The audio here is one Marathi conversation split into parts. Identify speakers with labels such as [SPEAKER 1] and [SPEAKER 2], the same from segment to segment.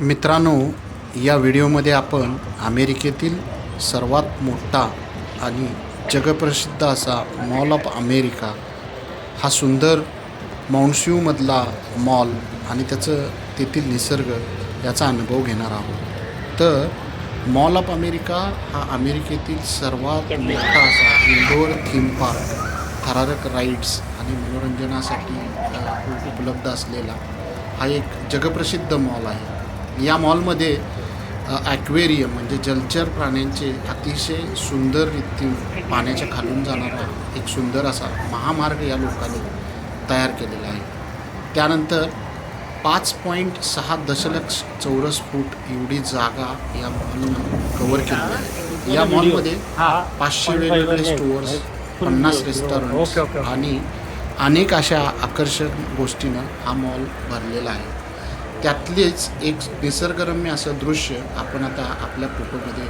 [SPEAKER 1] मित्रांनो या व्हिडिओमध्ये आपण अमेरिकेतील सर्वात मोठा आणि जगप्रसिद्ध असा मॉल ऑफ अमेरिका हा सुंदर माउंटस्यूमधला मॉल आणि त्याचं तेथील निसर्ग याचा अनुभव घेणार आहोत. तर मॉल ऑफ अमेरिका हा अमेरिकेतील सर्वात मोठा असा इंडोर थीम पार्क थरारक राईड्स आणि मनोरंजनासाठी उपलब्ध असलेला हा एक जगप्रसिद्ध मॉल आहे. या मॉलमध्ये ॲक्वेरियम म्हणजे जलचर प्राण्यांचे अतिशय सुंदर रीती पाण्याच्या खालून जाणारा एक सुंदर असा महामार्ग या लोकांनी तयार केलेला आहे. त्यानंतर पाच पॉईंट सहा दशलक्ष चौरस फूट एवढी जागा या मॉलनं कवर केली आहे. या मॉलमध्ये पाचशे वेगवेगळे स्टोअर्स पन्नास रेस्टॉरंट आणि अनेक अशा आकर्षक गोष्टीनं हा मॉल भरलेला आहे. त्यातलेच एक निसर्गरम्य असं दृश्य आपण आता आपल्या फोटोमध्ये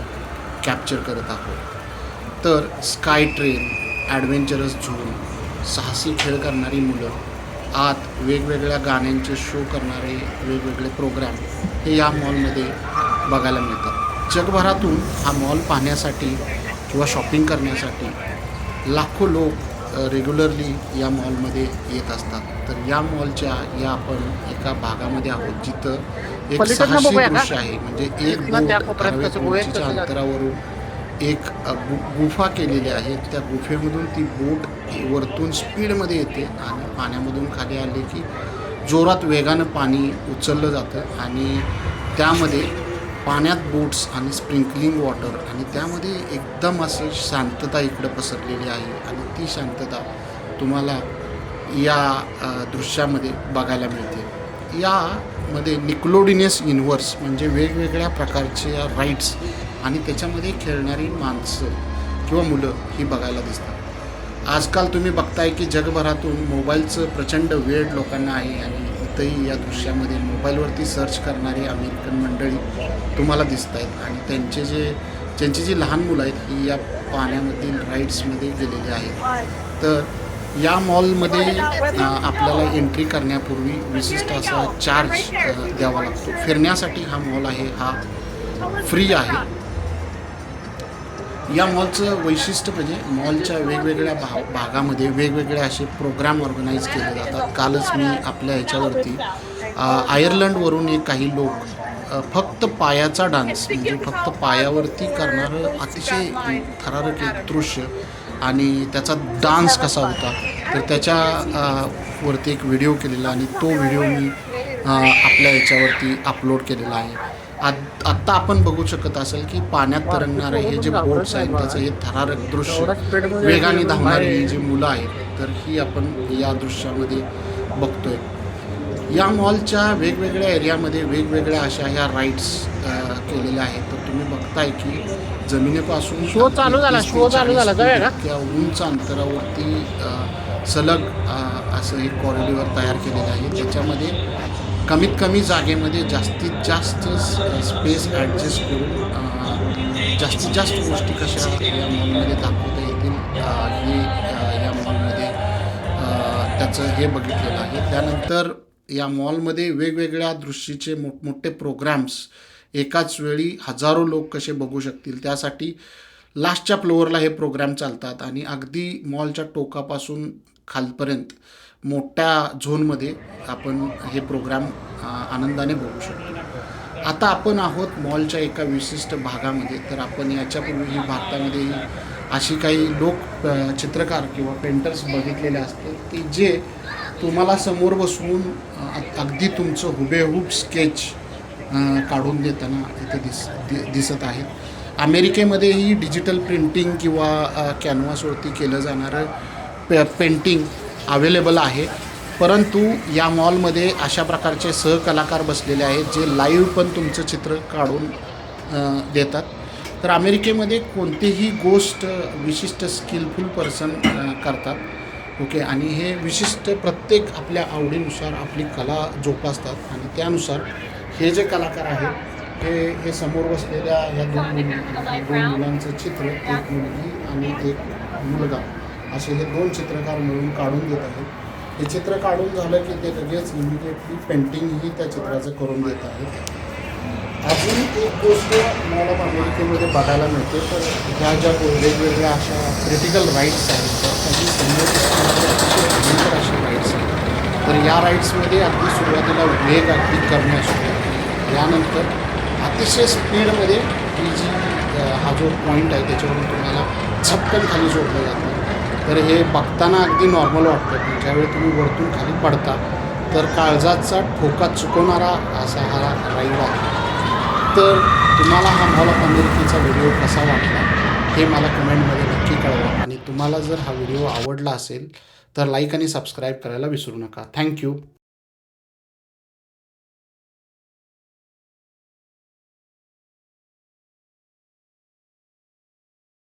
[SPEAKER 1] कॅप्चर करत आहोत. तर स्काय ट्रेन ॲडव्हेंचरस झोन साहसी खेळ करणारी मुलं आत वेगवेगळ्या गाण्यांचे शो करणारे वेगवेगळे प्रोग्राम हे या मॉलमध्ये बघायला मिळतात. जगभरातून हा मॉल पाहण्यासाठी किंवा शॉपिंग करण्यासाठी लाखो लोक रेग्युलरली या मॉलमध्ये येत असतात तर या मॉलच्या या आपण एका भागामध्ये आहोत जिथं एक
[SPEAKER 2] का?
[SPEAKER 1] दृश्य आहे म्हणजे एक
[SPEAKER 2] इथनं त्या
[SPEAKER 1] बोट
[SPEAKER 2] कोपऱ्यात
[SPEAKER 1] अरवै
[SPEAKER 2] कसं गोव्यात
[SPEAKER 1] उंचीच्या
[SPEAKER 2] कसं जातं?
[SPEAKER 1] अंतरावरून एक गुफा केलेली आहे त्या गुफेमधून ती बोट वरतून स्पीडमध्ये येते आणि पाण्यामधून खाली आले की जोरात वेगानं पाणी उचललं जातं आणि त्यामध्ये पाण्यात बोट्स आणि स्प्रिंकलिंग वॉटर आणि त्यामध्ये एकदम असे शांतता इकडं पसरलेली आहे आणि ती शांतता तुम्हाला या दृश्यामध्ये बघायला मिळते. यामध्ये निक्लोडिनियस युनिवर्स म्हणजे वेगवेगळ्या प्रकारच्या राईड्स आणि त्याच्यामध्ये खेळणारी माणसं किंवा मुलं ही बघायला दिसतात. आजकाल तुम्ही बघताय की जगभरातून मोबाईलचं प्रचंड वेळ लोकांना आहे आणि इथंही या दृश्यामध्ये मोबाईलवरती सर्च करणारी अमेरिकन मंडळी तुम्हाला दिसत आहेत. आणि त्यांचे जे त्यांची जी लहान मुलं आहेत ही या पाण्यामधील राईड्समध्ये गेलेली आहेत. तर या मॉलमध्ये आपल्याला एंट्री करण्यापूर्वी विशिष्ट असा चार्ज द्यावा लागतो. फिरण्यासाठी हा मॉल आहे हा फ्री आहे. या मॉलचं वैशिष्ट्य म्हणजे मॉलच्या वेगवेगळ्या भा भागामध्ये वेगवेगळे असे प्रोग्राम ऑर्गनाईज केले जातात. कालच मी आपल्या ह्याच्यावरती आयर्लंडवरून एक काही लोक फक्त पायाचा डान्स म्हणजे फक्त पायावरती करणारं अतिशय थरारक एक दृश्य आणि त्याचा डान्स कसा होता तर त्याच्या वरती एक व्हिडिओ केलेला आणि तो व्हिडिओ मी आपल्या याच्यावरती अपलोड केलेला आहे. आत- आत्ता आपण बघू शकत असेल की पाण्यात तरंगणारे हे जे बोट्स आहेत त्याचं हे थरारक दृश्य वेगाने धावणारी ही जी मुलं आहेत तर ही आपण या दृश्यामध्ये बघतोय. या मॉलच्या वेगवेगळ्या एरियामध्ये वेगवेगळ्या अशा ह्या राईड्स केलेल्या आहेत. तर तुम्ही बघताय की जमिनीपासून
[SPEAKER 2] शो चालू झाला, शो चालू झाला,
[SPEAKER 1] 40
[SPEAKER 2] जाऊया का?
[SPEAKER 1] इतक्या उंच अंतरावरती सलग असं हे कॉरिडॉर तयार केलेलं आहे. त्याच्यामध्ये कमीत कमी जागेमध्ये जास्तीत जास्त स्पेस ॲडजस्ट करून जास्तीत जास्त गोष्टी कशा या मॉलमध्ये दाखवता येतील हे या मॉलमध्ये त्याचं हे बघितलेलं आहे. त्यानंतर या मॉलमध्ये वेगवेगळ्या दृष्टीचे मोठमोठे प्रोग्राम्स एकाच वेळी हजारो लोक कसे बघू शकतील त्यासाठी लास्टच्या फ्लोअरला हे प्रोग्राम चालतात. आणि अगदी मॉलच्या टोकापासून खालपर्यंत मोठ्या झोनमध्ये आपण हे प्रोग्राम आनंदाने बघू शकतो. आता आपण आहोत मॉलच्या एका विशिष्ट भागामध्ये. तर आपण याच्यापूर्वीही भारतामध्येही अशी काही लोक चित्रकार किंवा पेंटर्स बघितलेले असतात की जे तुम्हाला समोर बसवून अगदी तुमचं हुबेहूब स्केच काढून देताना इथे दिस दि दिसत आहेत. अमेरिकेमध्येही डिजिटल प्रिंटिंग किंवा कॅनव्हासवरती केलं जाणारं पे पेंटिंग अवेलेबल आहे. परंतु या मॉलमध्ये अशा प्रकारचे सहकलाकार बसलेले आहेत जे लाईव्ह पण तुमचं चित्र काढून देतात. तर अमेरिकेमध्ये कोणतीही गोष्ट विशिष्ट स्किलफुल पर्सन करतात. ओके? आणि हे विशिष्ट प्रत्येक आपल्या आवडीनुसार आपली कला जोपासतात. आणि त्यानुसार हे जे कलाकार आहेत हे हे समोर बसलेल्या ह्या दोन मुली दोन मुलांचं चित्र एक मुलगी आणि एक मुलगा. असे हे दोन चित्रकार मिळून काढून देत आहेत. हे चित्र काढून झालं की ते लगेच इमिडिएटली पेंटिंगही त्या चित्राचं करून देत आहेत. अजून एक गोष्ट मला अमेरिकेमध्ये बघायला मिळते तर ह्या ज्या वेगवेगळ्या अशा क्रिटिकल राईट्स आहेत तर त्याची संयोजित राईट्स आहेत. तर या राईड्समध्ये अगदी सुरुवातीला वेग अगदी कमी असतो यानंतर अतिशय स्पीडमध्ये ही जी हा जो पॉईंट आहे त्याच्यावरून तुम्हाला झपकन खाली जोडलं जातं. तर हे बघताना अगदी नॉर्मल वाटतं. पण ज्यावेळी तुम्ही वरतून खाली पडता तर काळजाचा ठोका चुकवणारा असा हा राईड आहे तर तुम्हाला हा मला पंधरकीचा व्हिडिओ कसा वाटला हे मला कमेंटमध्ये नक्की कळवा. आणि तुम्हाला जर हा व्हिडिओ आवडला असेल तर लाईक आणि सबस्क्राईब करायला विसरू नका. थँक्यू